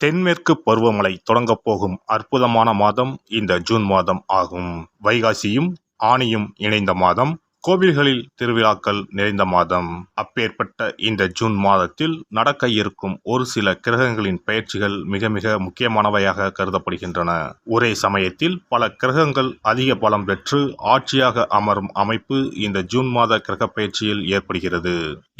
தென்மேற்கு பருவமழை தொடங்கப் போகும் அற்புதமான மாதம் இந்த ஜூன் மாதம் ஆகும். வைகாசியும் ஆணியும் இணைந்த மாதம் கோவில்களில் திருவிழாக்கள் நிறைந்த மாதம். அப்பேற்பட்ட இந்த ஜூன் மாதத்தில் நடக்க இருக்கும் ஒரு சில கிரகங்களின் பயிற்சிகள் மிக மிக முக்கியமானவையாக கருதப்படுகின்றன. ஒரே சமயத்தில் பல கிரகங்கள் அதிக பலம் பெற்று ஆட்சியாக அமரும் அமைப்பு இந்த ஜூன் மாத கிரக பயிற்சியில் ஏற்படுகிறது.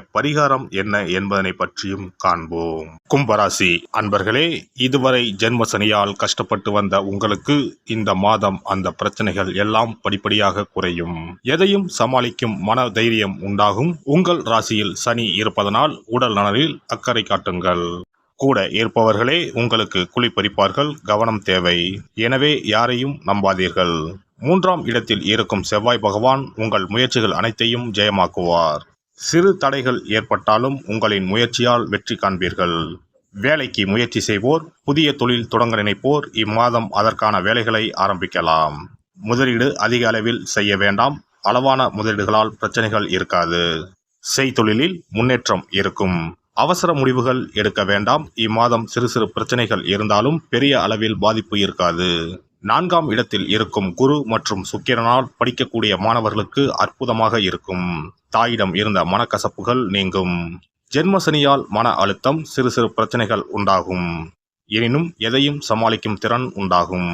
பரிகாரம் என்ன என்பதனை பற்றியும் காண்போம். கும்பராசி அன்பர்களே இதுவரை ஜென்ம சனியால் கஷ்டப்பட்டு வந்த உங்களுக்கு இந்த மாதம் அந்த பிரச்சனைகள் எல்லாம் படிப்படியாக குறையும். எதையும் சமாளிக்கும் மன தைரியம் உண்டாகும். உங்கள் ராசியில் சனி இருப்பதனால் உடல் நலனில் அக்கறை காட்டுங்கள். கூட இருப்பவர்களே உங்களுக்கு குளிப்பறிப்பார்கள் கவனம் தேவை. எனவே யாரையும் நம்பாதீர்கள். மூன்றாம் இடத்தில் இருக்கும் செவ்வாய் பகவான் உங்கள் முயற்சிகள் அனைத்தையும் ஜெயமாக்குவார். சிறு தடைகள் ஏற்பட்டாலும் உங்களின் முயற்சியால் வெற்றி காண்பீர்கள். வேலைக்கு முயற்சி செய்வோர் புதிய தொழில் தொடங்க நினைப்போர் இம்மாதம் அதற்கான வேலைகளை ஆரம்பிக்கலாம். முதலீடு அதிக அளவில் செய்ய வேண்டாம் அளவான முதலீடுகளால் பிரச்சனைகள் இருக்காது. செய்தொழிலில் முன்னேற்றம் இருக்கும். அவசர முடிவுகள் எடுக்க வேண்டாம் இம்மாதம் சிறு சிறு பிரச்சனைகள் இருந்தாலும் பெரிய அளவில் பாதிப்பு இருக்காது. நான்காம் இடத்தில் இருக்கும் குரு மற்றும் சுக்கிரனால் படிக்கக்கூடிய மாணவர்களுக்கு அற்புதமாக இருக்கும். தாயிடம் இருந்த மனக்கசப்புகள் நீங்கும். ஜென்மசனியால் மன அழுத்தம் சிறு சிறு பிரச்சனைகள் உண்டாகும். எனினும் எதையும் சமாளிக்கும் திறன் உண்டாகும்.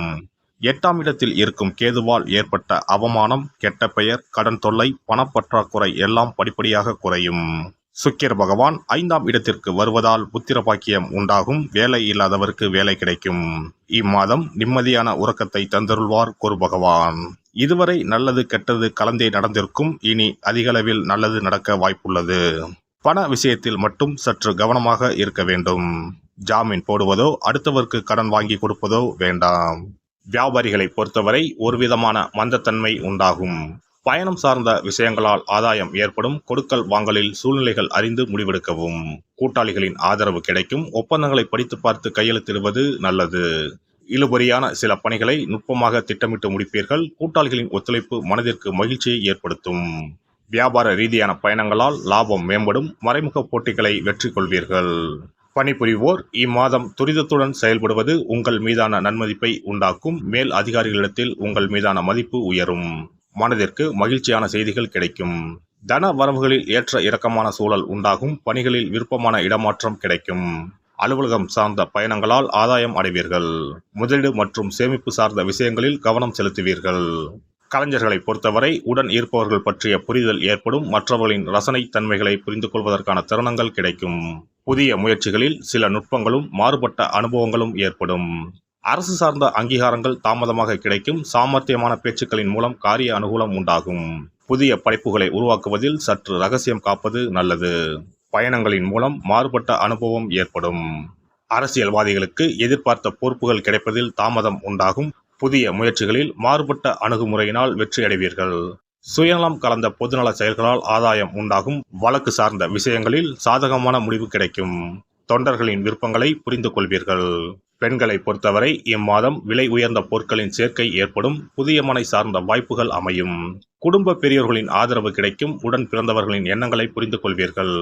எட்டாம் இடத்தில் இருக்கும் கேதுவால் ஏற்பட்ட அவமானம் கெட்ட பெயர் கடன் தொல்லை பணப்பற்றாக்குறை எல்லாம் படிப்படியாக குறையும். சுக்கிர பகவான் ஐந்தாம் இடத்திற்கு வருவதால் புத்திர பாக்கியம் உண்டாகும். வேலை இல்லாதவருக்கு வேலை கிடைக்கும். இம்மாதம் நிம்மதியான உறக்கத்தை தந்தருள்வார் குரு பகவான். இதுவரை நல்லது கெட்டது கலந்தே நடந்திருக்கும். இனி அதிகளவில் நல்லது நடக்க வாய்ப்புள்ளது. பண விஷயத்தில் மட்டும் சற்று கவனமாக இருக்க வேண்டும். ஜாமீன் போடுவதோ அடுத்தவருக்கு கடன் வாங்கி கொடுப்பதோ வேண்டாம். வியாபாரிகளை பொறுத்தவரை ஒரு விதமான மந்தத்தன்மை உண்டாகும். பயணம் சார்ந்த விஷயங்களால் ஆதாயம் ஏற்படும். கொடுக்கல் வாங்கலில் சூழ்நிலைகள் அறிந்து முடிவெடுக்கவும். கூட்டாளிகளின் ஆதரவு கிடைக்கும். ஒப்பந்தங்களை படித்து பார்த்து கையெழுத்திடுவது நல்லது. இழுபறியான சில பணிகளை நுட்பமாக திட்டமிட்டு முடிப்பீர்கள். கூட்டாளிகளின் ஒத்துழைப்பு மனதிற்கு மகிழ்ச்சியை ஏற்படுத்தும். வியாபார ரீதியான பயணங்களால் லாபம் மேம்படும். மறைமுக போட்டிகளை வெற்றி கொள்வீர்கள் பணிபுரிவோர் இம்மாதம் துரிதத்துடன் செயல்படுவது உங்கள் மீதான நன்மதிப்பை உண்டாக்கும். மேல் அதிகாரிகளிடத்தில் உங்கள் மீதான மதிப்பு உயரும். மனதிற்கு மகிழ்ச்சியான செய்திகள் கிடைக்கும். தன வரவுகளில் ஏற்ற இறக்கமான சூழல் உண்டாகும். பணிகளில் விருப்பமான இடமாற்றம் கிடைக்கும். அலுவலகம் சார்ந்த பயணங்களால் ஆதாயம் அடைவீர்கள். முதலீடு மற்றும் சேமிப்பு சார்ந்த விஷயங்களில் கவனம் செலுத்துவீர்கள். கலைஞர்களை பொறுத்தவரை உடன் இருப்பவர்கள் பற்றிய புரிதல் ஏற்படும். மற்றவர்களின் ரசனை தன்மைகளை புரிந்து கொள்வதற்கான தருணங்கள் கிடைக்கும். புதிய முயற்சிகளில் சில நுட்பங்களும் மாறுபட்ட அனுபவங்களும் ஏற்படும். அரசு சார்ந்த அங்கீகாரங்கள் தாமதமாக கிடைக்கும். சாமர்த்தியமான பேச்சுக்களின் மூலம் காரிய அனுகூலம் உண்டாகும். புதிய படைப்புகளை உருவாக்குவதில் சற்று ரகசியம் காப்பது நல்லது. பயணங்களின் மூலம் மாறுபட்ட அனுபவம் ஏற்படும். அரசியல்வாதிகளுக்கு எதிர்பார்த்த பொறுப்புகள் கிடைப்பதில் தாமதம் உண்டாகும். புதிய முயற்சிகளில் மாறுபட்ட அணுகுமுறையினால் வெற்றியடைவீர்கள் சுயநலம் கலந்த பொதுநல செயல்களால் ஆதாயம் உண்டாகும். வழக்கு சார்ந்த விஷயங்களில் சாதகமான முடிவு கிடைக்கும். தொண்டர்களின் விருப்பங்களை புரிந்து கொள்வீர்கள் பெண்களை பொறுத்தவரை இம்மாதம் விலை உயர்ந்த பொருட்களின் சேர்க்கை ஏற்படும் புதிய மனை சார்ந்த வாய்ப்புகள் அமையும். குடும்ப பெரியவர்களின் ஆதரவு கிடைக்கும். உடன் பிறந்தவர்களின் எண்ணங்களை புரிந்து கொள்வீர்கள்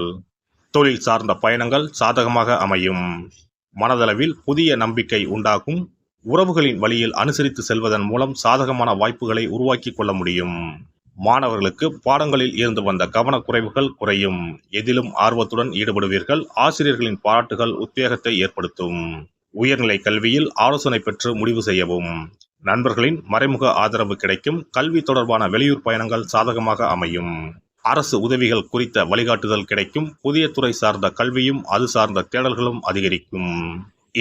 தொழில் சார்ந்த பயணங்கள் சாதகமாக அமையும். மனதளவில் புதிய நம்பிக்கை உண்டாகும். உறவுகளின் வழியில் அனுசரித்து செல்வதன் மூலம் சாதகமான வாய்ப்புகளை உருவாக்கி கொள்ள முடியும். மாணவர்களுக்கு பாடங்களில் இருந்து வந்த கவனக்குறைவுகள் குறையும். எதிலும் ஆர்வத்துடன் ஈடுபடுவீர்கள். ஆசிரியர்களின் பாராட்டுகள் உத்வேகத்தை ஏற்படுத்தும். உயர்நிலை கல்வியில் ஆலோசனை பெற்று முடிவு செய்யவும். நண்பர்களின் மறைமுக ஆதரவு கிடைக்கும் கல்வி தொடர்பான வெளியூர் பயணங்கள் சாதகமாக அமையும். அரசு உதவிகள் குறித்த வழிகாட்டுதல் கிடைக்கும். புதிய துறை சார்ந்த கல்வியும் அது சார்ந்த தேடல்களும் அதிகரிக்கும்.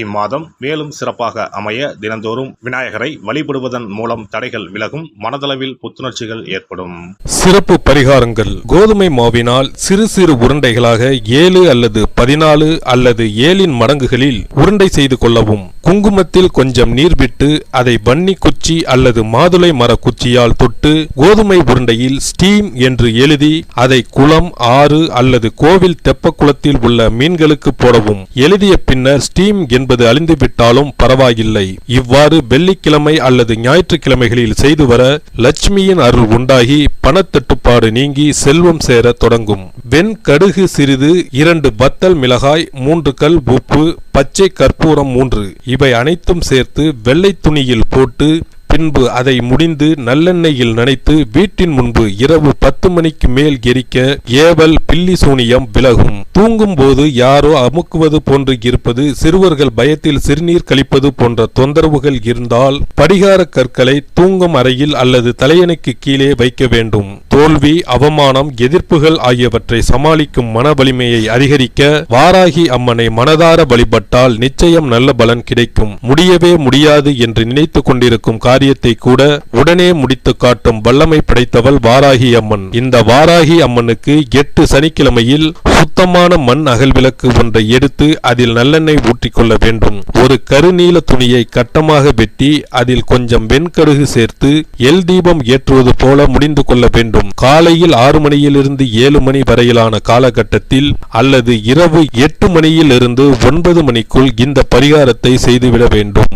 இம்மாதம் மேலும் சிறப்பாக அமைய தினந்தோறும் விநாயகரை வழிபடுவதன் மூலம் தடைகள் விலகும் மனதளவில் புத்துணர்ச்சிகள் ஏற்படும். சிறப்பு பரிகாரங்கள். கோதுமை மாவினால் சிறு சிறு உருண்டைகளாக ஏழு அல்லது பதினாலு அல்லது ஏழின் மடங்குகளில் உருண்டை செய்து கொள்ளவும். குங்குமத்தில் கொஞ்சம் நீர் விட்டு அதை வன்னி குச்சி அல்லது மாதுளை மர குச்சியால் தொட்டு கோதுமை உருண்டையில் ஸ்டீம் என்று எழுதி அதை குளம் ஆறு அல்லது கோவில் தெப்பக்குளத்தில் உள்ள மீன்களுக்கு போடவும். எழுதிய பின்னர் ஸ்டீம் என்று என்பது அழிந்துவிட்டாலும் பரவாயில்லை. இவ்வாறு வெள்ளிக்கிழமை அல்லது ஞாயிற்றுக்கிழமைகளில் செய்து வர லட்சுமியின் அருள் உண்டாகி பணத்தட்டுப்பாடு நீங்கி செல்வம் சேர தொடங்கும். வெண் கடுகு சிறிது இரண்டு வத்தல் மிளகாய் மூன்று கல் உப்பு பச்சை கற்பூரம் மூன்று. இவை அனைத்தும் சேர்த்து வெள்ளை துணியில் போட்டு பின்பு அதை முடிந்து நல்லெண்ணெயில் நனைத்து வீட்டின் முன்பு இரவு பத்து மணிக்கு மேல் எரிக்க ஏவல் பில்லி சூனியம் விலகும். தூங்கும் போது யாரோ அமுக்குவது போன்று இருப்பது சிறுவர்கள் பயத்தில் சிறுநீர் கழிப்பது போன்ற தொந்தரவுகள் இருந்தால் படிகார கற்களை தூங்கும் அறையில் அல்லது தலையணைக்கு கீழே வைக்க வேண்டும். தோல்வி அவமானம் எதிர்ப்புகள் ஆகியவற்றை சமாளிக்கும் மன வலிமையை அதிகரிக்க வாராகி அம்மனை மனதார வழிபட்டால் நிச்சயம் நல்ல பலன் கிடைக்கும். முடியவே முடியாது என்று நினைத்து கொண்டிருக்கும் காரியத்தை கூட உடனே முடித்து காட்டும் வல்லமை படைத்தவள் வாராகி அம்மன். இந்த வாராகி அம்மனுக்கு எட்டு சனிக்கிழமையில் சுத்தமான மண் அகல் விளக்கு ஒன்றை எடுத்து அதில் நல்லெண்ணெய் ஊற்றிக்கொள்ள வேண்டும். ஒரு கருநீல துணியை கட்டமாக வெட்டி அதில் கொஞ்சம் வெண்கடுகு சேர்த்து எல் தீபம் ஏற்றுவது போல முடிந்து கொள்ள வேண்டும். காலையில் ஆறு மணியிலிருந்து ஏழு மணி வரையிலான காலகட்டத்தில் அல்லது இரவு எட்டு மணியில் இருந்து ஒன்பது மணிக்குள் இந்த பரிகாரத்தை செய்துவிட வேண்டும்.